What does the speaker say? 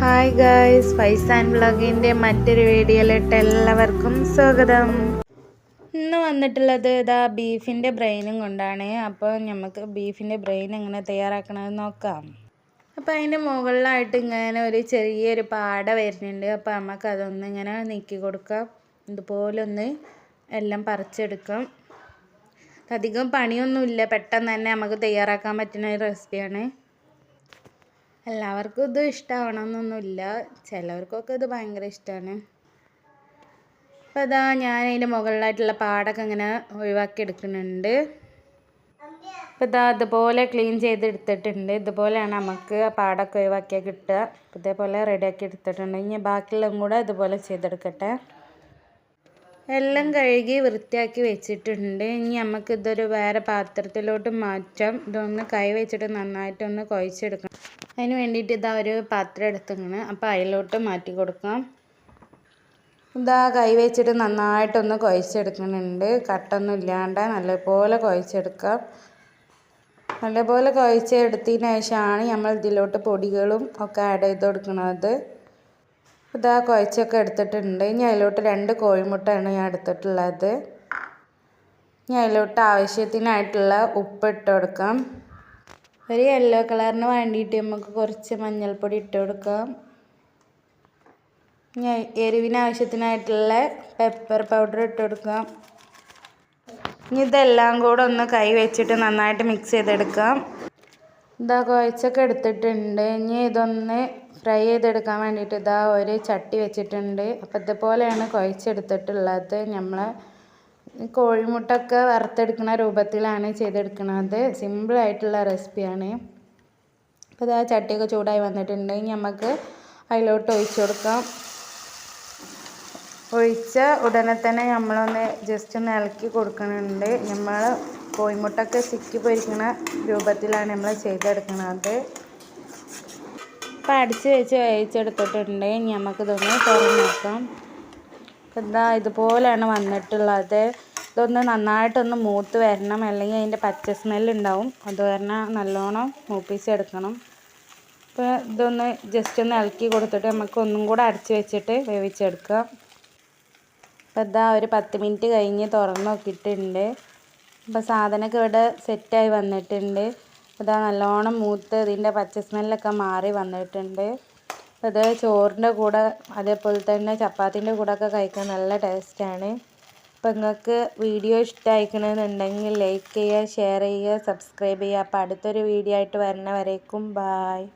Hi guys Faiz and വ്ളോഗിന്റെ മറ്റൊരു വീഡിയോയിലിട്ട് എല്ലാവർക്കും സ്വാഗതം. ഇന്ന് വന്നിട്ടുള്ളത് ഇതാ ബീഫിന്റെ ബ്രെയിനും കൊണ്ടാണ്. അപ്പോൾ നമുക്ക് ബീഫിന്റെ ബ്രെയിൻ എങ്ങനെ തയ്യാറാക്കണമെന്ന് നോക്കാം. അപ്പോൾ അതിന്റെ മുകളിലായിട്ട് ഇങ്ങനെ ഒരു ചെറിയൊരു പാട വരുന്നുണ്ട്. അപ്പോൾ നമുക്ക് അതൊന്ന് ഇങ്ങനെ നീക്കി കൊടുക്കാം. ഇതുപോലെ ഒന്ന് എല്ലാം പറിച്ചെടുക്കാം. അധികം പണിയൊന്നുമില്ല. പെട്ടെന്ന് തന്നെ നമുക്ക് തയ്യാറാക്കാൻ പറ്റുന്ന ഒരു റെസിപ്പിയാണ് എല്ലാവർക്കും ഇത് ഇഷ്ടമാവണമെന്നൊന്നുമില്ല ചിലവർക്കൊക്കെ ഇത് ഭയങ്കര ഇഷ്ടമാണ് അപ്പോൾ ഇതാ ഞാൻ അതിന്റെ മുകളിലായിട്ടുള്ള പാടൊക്കെ ഇങ്ങനെ ഒഴിവാക്കി എടുക്കുന്നുണ്ട്. അപ്പോൾ ഇതാ ഇതുപോലെ ക്ലീൻ ചെയ്ത് എടുത്തിട്ടുണ്ട്. ഇതുപോലെയാണ് നമുക്ക് ആ പാടൊക്കെ ഒഴിവാക്കിയാൽ കിട്ടുക. ഇതേപോലെ റെഡിയാക്കി എടുത്തിട്ടുണ്ട്. ഇനി ബാക്കിയുള്ളതും കൂടെ ഇതുപോലെ ചെയ്തെടുക്കട്ടെ. എല്ലാം കഴുകി വൃത്തിയാക്കി വെച്ചിട്ടുണ്ട്. ഇനി നമുക്ക് ഇതൊരു വേറെ പാത്രത്തിലോട്ട് മാറ്റാം. ഇതൊന്ന് കൈ വെച്ചിട്ട് നന്നായിട്ടൊന്ന് കുഴച്ചെടുക്കണം. അതിന് വേണ്ടിയിട്ട് ഇതാ ഒരു പാത്രം എടുത്തിങ്ങനെ അപ്പോൾ അതിലോട്ട് മാറ്റി കൊടുക്കാം. ഇതാ കൈ വെച്ചിട്ട് നന്നായിട്ടൊന്ന് കുഴച്ചെടുക്കുന്നുണ്ട്. കട്ടൊന്നും ഇല്ലാണ്ട് നല്ലപോലെ കുഴച്ചെടുക്കാം. നല്ലപോലെ കുഴച്ചെടുത്തതിന് ശേഷമാണ് നമ്മൾ ഇതിലോട്ട് പൊടികളും ഒക്കെ ആഡ് ചെയ്ത് കൊടുക്കുന്നത്. ഇതാ കുഴച്ചൊക്കെ എടുത്തിട്ടുണ്ട്. ഇനി അതിലോട്ട് രണ്ട് കോഴിമുട്ടയാണ് ഞാൻ എടുത്തിട്ടുള്ളത്. ഇനി അതിലോട്ട് ആവശ്യത്തിനായിട്ടുള്ള ഉപ്പ് ഇട്ട് കൊടുക്കാം. ഒരു യെല്ലോ കളറിന് വേണ്ടിയിട്ട് നമുക്ക് കുറച്ച് മഞ്ഞൾപ്പൊടി ഇട്ട് കൊടുക്കാം. ഇനി എരിവിനാവശ്യത്തിനായിട്ടുള്ള പെപ്പർ പൗഡർ ഇട്ട് കൊടുക്കാം. ഇനി ഇതെല്ലാം കൂടെ ഒന്ന് കൈ വെച്ചിട്ട് നന്നായിട്ട് മിക്സ് ചെയ്തെടുക്കാം. ഇതാ കുഴച്ചൊക്കെ എടുത്തിട്ടുണ്ട്. ഇനി ഇതൊന്ന് ഫ്രൈ ചെയ്തെടുക്കാൻ വേണ്ടിയിട്ട് ഇതാ ഒരു ചട്ടി വെച്ചിട്ടുണ്ട്. അപ്പോൾ ഇതുപോലെയാണ് കുഴച്ചെടുത്തിട്ടുള്ളത്. നമ്മൾ കോഴിമുട്ടൊക്കെ വറുത്തെടുക്കുന്ന രൂപത്തിലാണ് ചെയ്തെടുക്കുന്നത്. സിമ്പിളായിട്ടുള്ള റെസിപ്പിയാണ്. അപ്പോൾ ഇതാ ചട്ടിയൊക്കെ ചൂടായി വന്നിട്ടുണ്ട്. നമുക്ക് അതിലോട്ട് ഒഴിച്ചു കൊടുക്കാം. ഒഴിച്ച ഉടനെ തന്നെ നമ്മളൊന്ന് ജസ്റ്റ് ഒന്ന് ഇളക്കി കൊടുക്കുന്നുണ്ട് നമ്മൾ കോഴിമുട്ടൊക്കെ ചിക്കി പൊരിക്കുന്ന രൂപത്തിലാണ് നമ്മൾ ചെയ്തെടുക്കുന്നത് അപ്പോൾ അടിച്ച് വെച്ച് വേവിച്ചെടുത്തിട്ടുണ്ട്. ഇനി നമുക്കിതൊന്ന് തുറന്ന് നോക്കാം. എന്താ ഇതുപോലെയാണ് വന്നിട്ടുള്ളത്. ഇതൊന്ന് നന്നായിട്ടൊന്ന് മൂത്ത് വരണം. അല്ലെങ്കിൽ അതിന്റെ പച്ച സ്മെല്ലുണ്ടാവും അത് കാരണം നല്ലോണം മൂപ്പിച്ചെടുക്കണം. അപ്പോൾ ഇതൊന്ന് ജസ്റ്റ് ഒന്ന് ഇളക്കി കൊടുത്തിട്ട് നമുക്ക് ഒന്നും കൂടെ അടച്ച് വെച്ചിട്ട് വേവിച്ചെടുക്കാം അപ്പോൾ ഇതാ ഒരു പത്ത് മിനിറ്റ് കഴിഞ്ഞ് തുറന്ന് നോക്കിയിട്ടുണ്ട്. അപ്പോൾ സാധനമൊക്കെ ഇവിടെ സെറ്റായി വന്നിട്ടുണ്ട്. ഇതാ നല്ലോണം മൂത്ത് ഇതിന്റെ പച്ച സ്മെല്ലൊക്കെ മാറി വന്നിട്ടുണ്ട്. അത് ചോറിന്റെ കൂടെ അതേപോലെ തന്നെ ചപ്പാത്തിന്റെ കൂടെ ഒക്കെ കഴിക്കാൻ നല്ല ടേസ്റ്റാണ് അപ്പോൾ നിങ്ങൾക്ക് വീഡിയോ ഇഷ്ടമായിക്കണമെന്നുണ്ടെങ്കിൽ ലൈക്ക് ചെയ്യുക ഷെയർ ചെയ്യുക സബ്സ്ക്രൈബ് ചെയ്യുക. അപ്പോൾ അടുത്തൊരു വീഡിയോ ആയിട്ട് വരുന്നവരേക്കും ബായ്